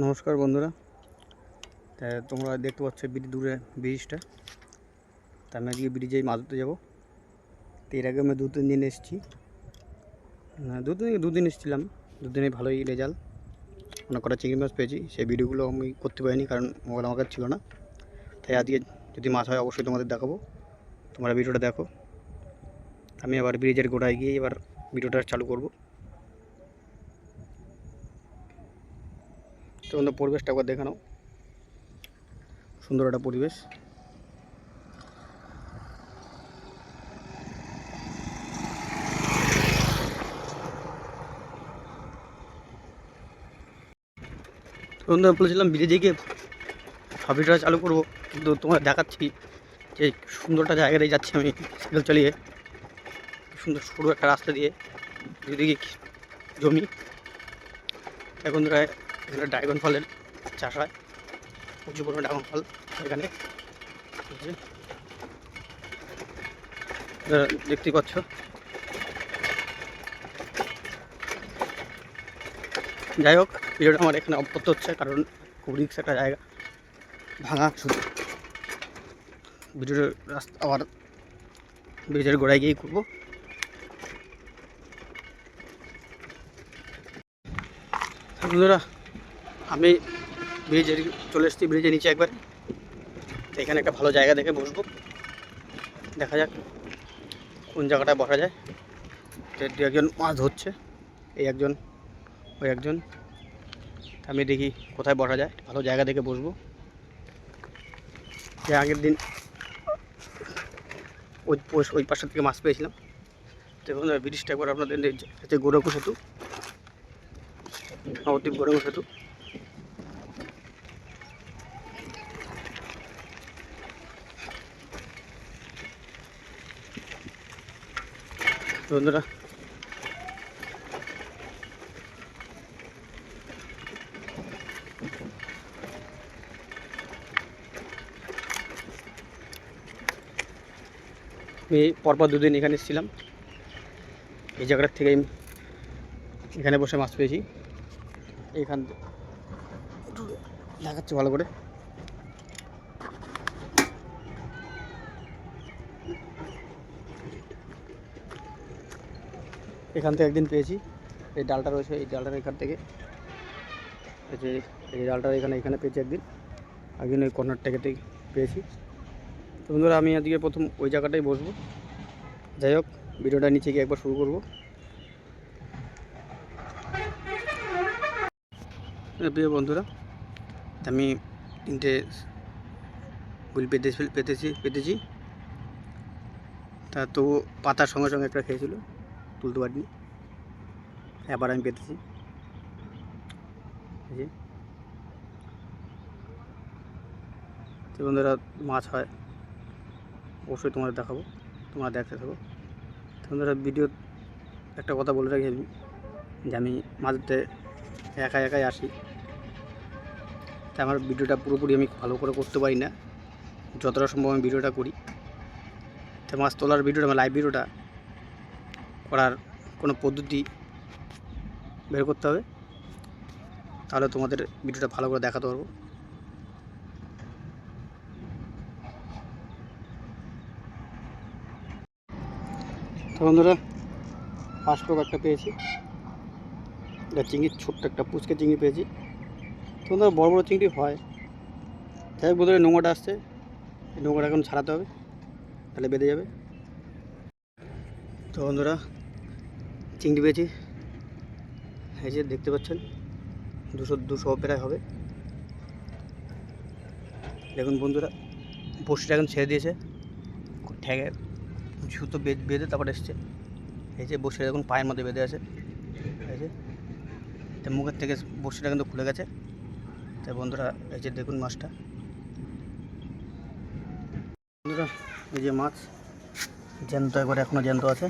নমস্কার বন্ধুরা। তা তোমরা দেখতে পাচ্ছ ব্রিজ দূরে ব্রিজটা। তা আমি আজকে ব্রিজেই মাছ ধরতে যাব। তো এর আগে আমি দু তিন দিন এসেছি। দু তিন দুদিন এসেছিলাম। দুদিনে ভালোই রেজাল্ট অনেক কটা চিংড়ি মাছ পেয়েছি। সেই ভিডিওগুলো আমি করতে পারিনি কারণ মোবাইল আমার কাছে ছিল না। তাই আজকে যদি মাছ হয় অবশ্যই তোমাদের দেখাবো। তোমরা ভিডিওটা দেখো। আমি আবার ব্রিজের গোড়ায় গিয়ে এবার ভিডিওটা চালু করব। বন্ধু পরিবেশটা একবার দেখে নাও। সুন্দর একটা পরিবেশ। বলেছিলাম ব্রিজে গিয়ে ভিডিওটা চালু করব, কিন্তু তোমার দেখাচ্ছি যে সুন্দরটা জায়গাটায় যাচ্ছি আমি সাইকেল চালিয়ে। সুন্দর সরু একটা রাস্তা দিয়ে দুদিকে জমি। এখন এখানে ড্রাগন ফলের চাষ হয়। প্রচুর পরিমাণে ড্রাগন ফল এখানে। দেখতে। পাচ্ছ? যাই হোক, ভিডিওটা আমার এখানে অপত্য হচ্ছে, কারণ খুব রিক্স একটা জায়গা। ভাঙা শুধু। ভিডিওর রাস্তা আবার ব্রিজের গোড়ায় গিয়েই করব বন্ধুরা আমি ব্রিজের চলে এসেছি ব্রিজের নিচে একবার। এখানে একটা ভালো জায়গা দেখে বসবো। দেখা যাক কোন জায়গাটায় বসা যায়। দু একজন মাছ ধরছে, এই একজন, ওই একজন। আমি দেখি কোথায় বসা যায়। ভালো জায়গা দেখে বসবো। যে আগের দিন ওই ওই পাশের থেকে মাছ পেয়েছিলাম। দেখুন ব্রিজটা একবার আপনাদের গোরখ সেতু নবদ্বীপ গোরখ সেতু বন্ধুরা। আমি পরপর দুদিন এখানে এসেছিলাম। এই জায়গাটার থেকে এখানে বসে মাছ পেয়েছি। এইখান থেকে দেখাচ্ছে ভালো করে। এখান থেকে একদিন পেয়েছি। এই ডালটা রয়েছে, এই ডালটার এখান থেকে। এই ডালটা এখানে এখানে পেয়েছি একদিন। একদিন ওই কর্নার থেকে পেয়েছি। তো বন্ধুরা, আমি আজকে প্রথম ওই জায়গাটাই বসবো। যাই হোক, ভিডিওটা নিচে গিয়ে একবার শুরু করব। প্রিয় বন্ধুরা, আমি তিনটে গুল পেতে পেতেছি পেতেছি। তা তবু পাতার সঙ্গে সঙ্গে একটা খেয়েছিল। তুলতে পারিনি এবার আমি পেতেছি। যে। বন্ধুরা, মাছ হয়। অবশ্যই তোমাদের দেখাবো। তোমরা দেখতে থাকো। বন্ধুরা ভিডিও একটা কথা বলে রাখি আমি, যে আমি মাছ ধরতে একা একাই আসি। তাই আমার ভিডিওটা পুরোপুরি আমি ভালো করে করতে পারি না। যতটা সম্ভব আমি ভিডিওটা করি। তো মাছ তোলার ভিডিওটা, আমার লাইভ ভিডিওটা করার কোনো পদ্ধতি বের করতে হবে, তাহলে তোমাদের ভিডিওটা ভালো করে দেখাতে পারব। তো বন্ধুরা টপ একটা পেয়েছি। এটা চিংড়ির ছোট্ট একটা পুচকে চিংড়ি পেয়েছি। তো বন্ধুরা, বড় বড় চিংড়ি হয়। যাই হোক বোধহয় নোংরাটা আসছে। এই নোংরা এখন ছাড়াতে হবে, তাহলে বেঁধে যাবে। তো বন্ধুরা চিংড়ি পেয়েছি। এই যে দেখতে পাচ্ছেন, দুশো দুশো প্রায় হবে। দেখুন বন্ধুরা বসিটা এখন ছেড়ে দিয়েছে। ঠ্যাগে সুতো বেঁধে বেঁধে তারপর এসছে। এই যে বসে এখন পায়ের মধ্যে বেঁধে আছে। এই যে, তো মুখের থেকে বসিটা কিন্তু খুলে গেছে। তাই বন্ধুরা, এই যে দেখুন মাছটা। বন্ধুরা, এই যে মাছ, জ্যান্ত একবার এখনও জ্যান্ত আছে।